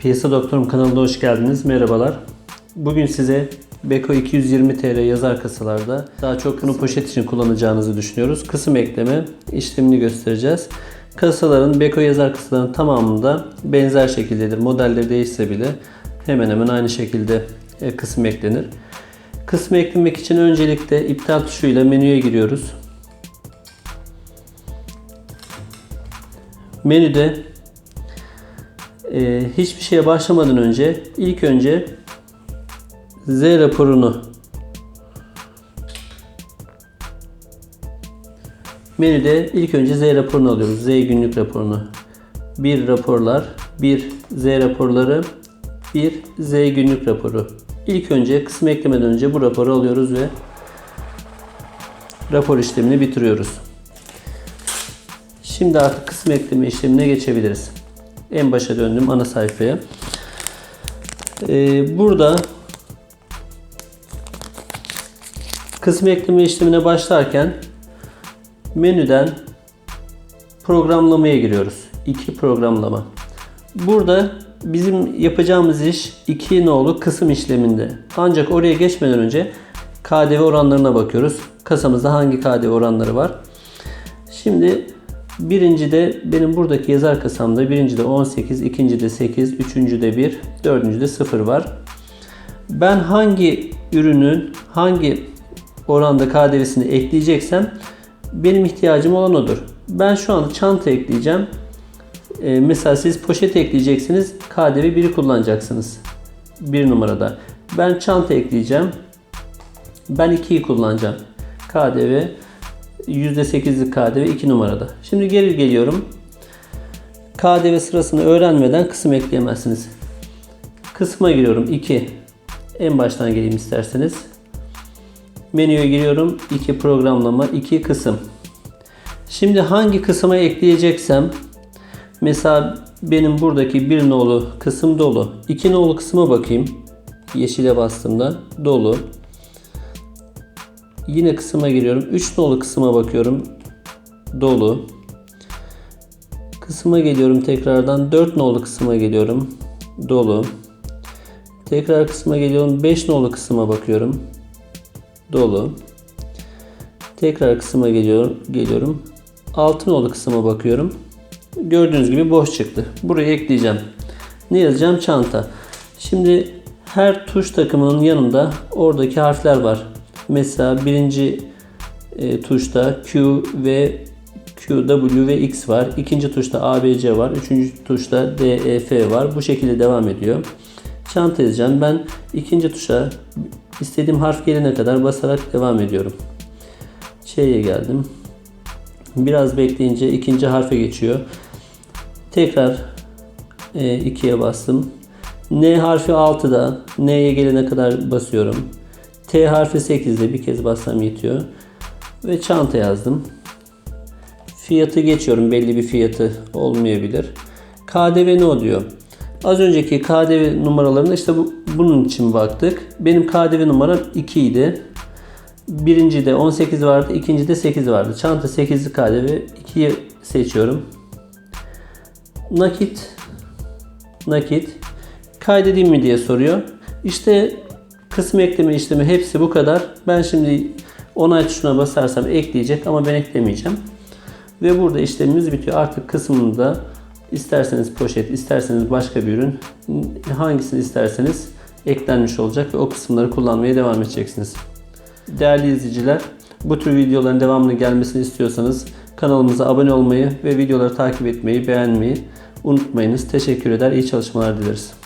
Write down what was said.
Piyasa Doktorum kanalına hoş geldiniz. Merhabalar. Bugün size Beko 220 TL yazar kasalarda daha çok bunu poşet için kullanacağınızı düşünüyoruz. Kısım ekleme işlemini göstereceğiz. Kasaların Beko yazar kasaların tamamında benzer şekildedir. Modelleri değişse bile hemen hemen aynı şekilde e, kısım eklenir. Kısmı eklemek için öncelikle iptal tuşuyla menüye giriyoruz. Menüde e, hiçbir şeye başlamadan önce ilk önce Z raporunu menüde ilk önce Z raporunu alıyoruz. Z günlük raporunu. Bir raporlar, bir Z raporları, bir Z günlük raporu. İlk önce kısım eklemeden önce bu raporu alıyoruz ve rapor işlemini bitiriyoruz. Şimdi artık kısım ekleme işlemine geçebiliriz. En başa döndüm ana sayfaya. Ee, burada kısım ekleme işlemine başlarken menüden programlamaya giriyoruz. İki programlama. Burada bizim yapacağımız iş iki nolu kısım işleminde. Ancak oraya geçmeden önce KDV oranlarına bakıyoruz. Kasamızda hangi KDV oranları var? Şimdi birinci de benim buradaki yazar kasamda birinci de 18, ikinci de 8, üçüncü de 1, dördüncü de 0 var. Ben hangi ürünün hangi oranda KDV'sini ekleyeceksem benim ihtiyacım olan odur. Ben şu anda çanta ekleyeceğim. Ee, mesela siz poşet ekleyeceksiniz. KDV 1'i kullanacaksınız. Bir numarada. Ben çanta ekleyeceğim. Ben 2'yi kullanacağım. KDV %8'lik KDV 2 numarada. Şimdi geri geliyorum. KDV sırasını öğrenmeden kısım ekleyemezsiniz. Kısma giriyorum 2. En baştan geleyim isterseniz. Menüye giriyorum. 2 programlama, 2 kısım. Şimdi hangi kısma ekleyeceksem mesela benim buradaki bir nolu kısım dolu. 2 nolu kısma bakayım. Yeşile bastığımda dolu. Yine kısma giriyorum. 3 nolu kısma bakıyorum. Dolu. Kısma geliyorum tekrardan. 4 nolu kısma geliyorum. Dolu. Tekrar kısma geliyorum. 5 nolu kısma bakıyorum. Dolu. Tekrar kısma geliyorum. geliyorum. 6 nolu kısma bakıyorum. Gördüğünüz gibi boş çıktı. Buraya ekleyeceğim. Ne yazacağım? Çanta. Şimdi her tuş takımının yanında oradaki harfler var. Mesela birinci e, tuşta Q ve Q, W ve X var. İkinci tuşta A, B, C var. Üçüncü tuşta D, E, var. Bu şekilde devam ediyor. Çanta yazacağım. Ben ikinci tuşa istediğim harf gelene kadar basarak devam ediyorum. Şeye geldim. Biraz bekleyince ikinci harfe geçiyor. Tekrar e, 2'ye bastım. N harfi 6'da. N'ye gelene kadar basıyorum. T harfi 8'de bir kez bassam yetiyor. Ve çanta yazdım. Fiyatı geçiyorum. Belli bir fiyatı olmayabilir. KDV ne oluyor? Az önceki KDV numaralarına işte bu, bunun için baktık. Benim KDV numaram 2 idi. Birinci de 18 vardı. ikinci de 8 vardı. Çanta 8'li KDV. 2'yi seçiyorum. Nakit. Nakit. Kaydedeyim mi diye soruyor. İşte kısım ekleme işlemi hepsi bu kadar. Ben şimdi onay tuşuna basarsam ekleyecek ama ben eklemeyeceğim. Ve burada işlemimiz bitiyor. Artık kısmında isterseniz poşet, isterseniz başka bir ürün hangisini isterseniz eklenmiş olacak ve o kısımları kullanmaya devam edeceksiniz. Değerli izleyiciler, bu tür videoların devamlı gelmesini istiyorsanız kanalımıza abone olmayı ve videoları takip etmeyi, beğenmeyi unutmayınız. Teşekkür eder, iyi çalışmalar dileriz.